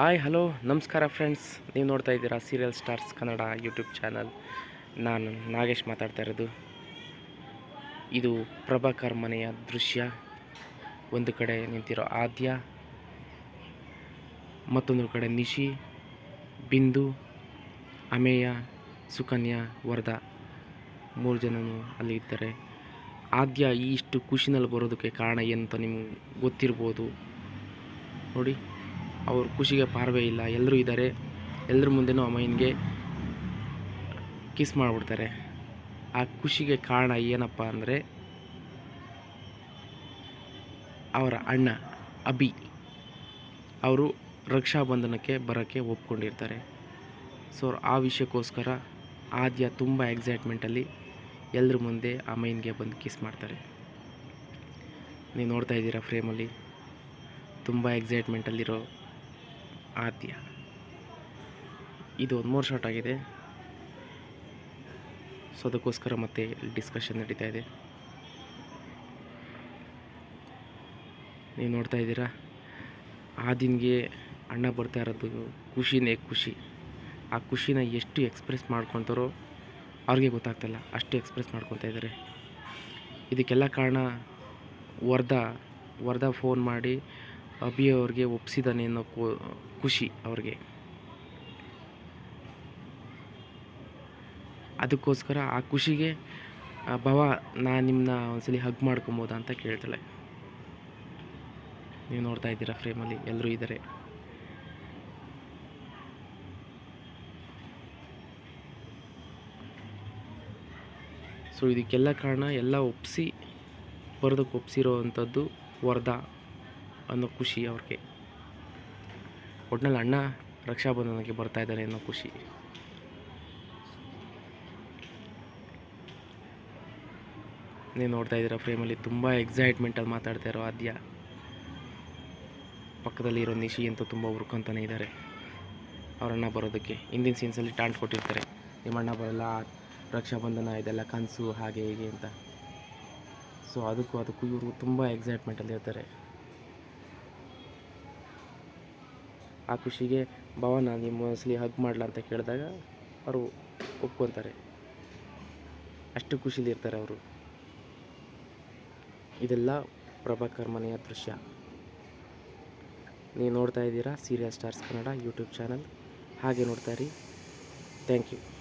Hi hello ನಮಸ್ಕಾರ friends ನೀವು ನೋಡ್ತಾ ಇದ್ದೀರಾ serial stars Kannada YouTube channel ನಾನು ನಾಗೇಶ್ ಮಾತಾಡ್ತಾ ಇರೋದು. ಇದು ಪ್ರಭಾಕರ್ ಮನೆಯ ದೃಶ್ಯ. ಒಂದು ಕಡೆ ನಿಂತಿರೋ ಆದ್ಯ, ಮತ್ತೊಂದು ಕಡೆ ನಿಶಿ, ಬಿಂದು, ಅಮೇಯ, ಸುಕನ್ಯಾ, ವರದಾ. ಮೂರು ಜನನು ಅಲ್ಲಿ ಇದ್ದಾರೆ. ಆದ್ಯ ಇಷ್ಟು ಖುಷಿನಲ್ಲಿ ಬರೋದಕ್ಕೆ ಕಾರಣ ಏನಂತ ನಿಮ್ಗೆ ಗೊತ್ತಿರ್ಬೋದು. ನೋಡಿ. ಅವ್ರ ಖುಷಿಗೆ ಪಾರವೇ ಇಲ್ಲ. ಎಲ್ಲರೂ ಇದ್ದಾರೆ ಎಲ್ಲರ ಮುಂದೆನೂ ಅಮ್ಮಯ್ಯನಿಗೆ ಕಿಸ್ ಮಾಡಿಬಿಡ್ತಾರೆ. ಆ ಖುಷಿಗೆ ಕಾರಣ ಏನಪ್ಪ ಅಂದರೆ ಅವರ ಅಣ್ಣ ಅಭಿ ಅವರು ರಕ್ಷಾಬಂಧನಕ್ಕೆ ಬರೋಕ್ಕೆ ಒಪ್ಕೊಂಡಿರ್ತಾರೆ. ಸೊ, ಆ ವಿಷಯಕ್ಕೋಸ್ಕರ ಆದ್ಯ ತುಂಬ ಎಕ್ಸೈಟ್ಮೆಂಟಲ್ಲಿ ಎಲ್ಲರ ಮುಂದೆ ಅಮ್ಮಯ್ಯನಿಗೆ ಬಂದು ಕಿಸ್ ಮಾಡ್ತಾರೆ. ನೀವು ನೋಡ್ತಾ ಇದ್ದೀರಾ ಫ್ರೇಮಲ್ಲಿ ತುಂಬ ಎಕ್ಸೈಟ್ಮೆಂಟಲ್ಲಿರೋ ಆದ್ಯ. ಇದು ಒಂದು ಮೂರು ಶಾರ್ಟ್ ಆಗಿದೆ. ಸೊ ಅದಕ್ಕೋಸ್ಕರ ಮತ್ತೆ ಡಿಸ್ಕಷನ್ ನಡೀತಾ ಇದೆ. ನೀವು ನೋಡ್ತಾ ಇದ್ದೀರಾ? ಆದಿನ್ಗೆ ಅಣ್ಣ ಬರ್ತಾ ಇರೋದು ಖುಷಿನೇ ಖುಷಿ. ಆ ಖುಷಿನ ಎಷ್ಟು ಎಕ್ಸ್ಪ್ರೆಸ್ ಮಾಡ್ಕೊತಾರೋ ಅವ್ರಿಗೆ ಗೊತ್ತಾಗ್ತಿಲ್ಲ. ಅಷ್ಟು ಎಕ್ಸ್ಪ್ರೆಸ್ ಮಾಡ್ಕೊತಾ ಇದ್ದಾರೆ ಇದಕ್ಕೆಲ್ಲ ಕಾರಣ ವರ್ಧಾ. ವರ್ಧಾ ಫೋನ್ ಮಾಡಿ ಅಭಿ ಅವ್ರಿಗೆ ಒಪ್ಪಿಸಿದ್ದಾನೆ ಅನ್ನೋ ಖುಷಿ ಅವ್ರಿಗೆ. ಅದಕ್ಕೋಸ್ಕರ ಆ ಖುಷಿಗೆ ಭವ ನಾ ನಿಮ್ಮನ್ನ ಒಂದ್ಸಲಿ ಹಗ್ ಮಾಡ್ಕೊಬೋದಾ ಅಂತ ಕೇಳ್ತಾಳೆ. ನೀವು ನೋಡ್ತಾ ಇದ್ದೀರಾ ಫ್ರೇಮಲ್ಲಿ ಎಲ್ಲರೂ ಇದ್ದಾರೆ ಸೊ ಇದಕ್ಕೆಲ್ಲ ಕಾರಣ ಎಲ್ಲ ಒಪ್ಪಿಸಿ ಬರೋದಕ್ಕೆ ಒಪ್ಪಿಸಿರೋ ಅಂಥದ್ದು ವರ್ಧಾ. ಅನ್ನೋ ಖುಷಿ ಅವ್ರಿಗೆ. ಒಟ್ನಲ್ಲಿ ಅಣ್ಣ ರಕ್ಷಾಬಂಧನಕ್ಕೆ ಬರ್ತಾ ಇದ್ದಾರೆ ಅನ್ನೋ ಖುಷಿ. ನೀವು ನೋಡ್ತಾ ಇದ್ದೀರಾ ಫ್ರೇಮಲ್ಲಿ ತುಂಬ ಎಕ್ಸೈಟ್ಮೆಂಟಲ್ಲಿ ಮಾತಾಡ್ತಾ ಇರೋ ಆದ್ಯ. ಪಕ್ಕದಲ್ಲಿ ಇರೋ ನಿಶಿ ಅಂತೂ ತುಂಬ ಹುರ್ಕೊಂತಾನೆ ಇದ್ದಾರೆ. ಅವರಣ್ಣ ಬರೋದಕ್ಕೆ ಹಿಂದಿನ ಸೀನ್ಸಲ್ಲಿ ಟಾಂಟ್ ಕೊಟ್ಟಿರ್ತಾರೆ. ನಿಮ್ಮ ಅಣ್ಣ ಬರಲ್ಲ, ರಕ್ಷಾಬಂಧನ ಇದೆಲ್ಲ ಕನಸು, ಹಾಗೆ ಹೀಗೆ ಅಂತ. ಸೊ ಅದಕ್ಕೂ ಅದಕ್ಕೂ ಇವರು ತುಂಬ ಎಕ್ಸೈಟ್ಮೆಂಟಲ್ಲಿ ಇರ್ತಾರೆ. ಆ ಖುಷಿಗೆ ಭವನ ನಿಮ್ಮ ಸಲ ಹಗ್ ಮಾಡಲ ಅಂತ ಕೇಳಿದಾಗ ಅವರು ಒಪ್ಕೊತಾರೆ. ಅಷ್ಟು ಖುಷಿಲಿ ಇರ್ತಾರೆ ಅವರು. ಇದೆಲ್ಲ ಪ್ರಭಾಕರ್ ಮನೆಯ ದೃಶ್ಯ. ನೀವು ನೋಡ್ತಾ ಇದ್ದೀರಾ serial stars Kannada YouTube channel. ಹಾಗೆ ನೋಡ್ತಾ ಇರಿ. Thank you.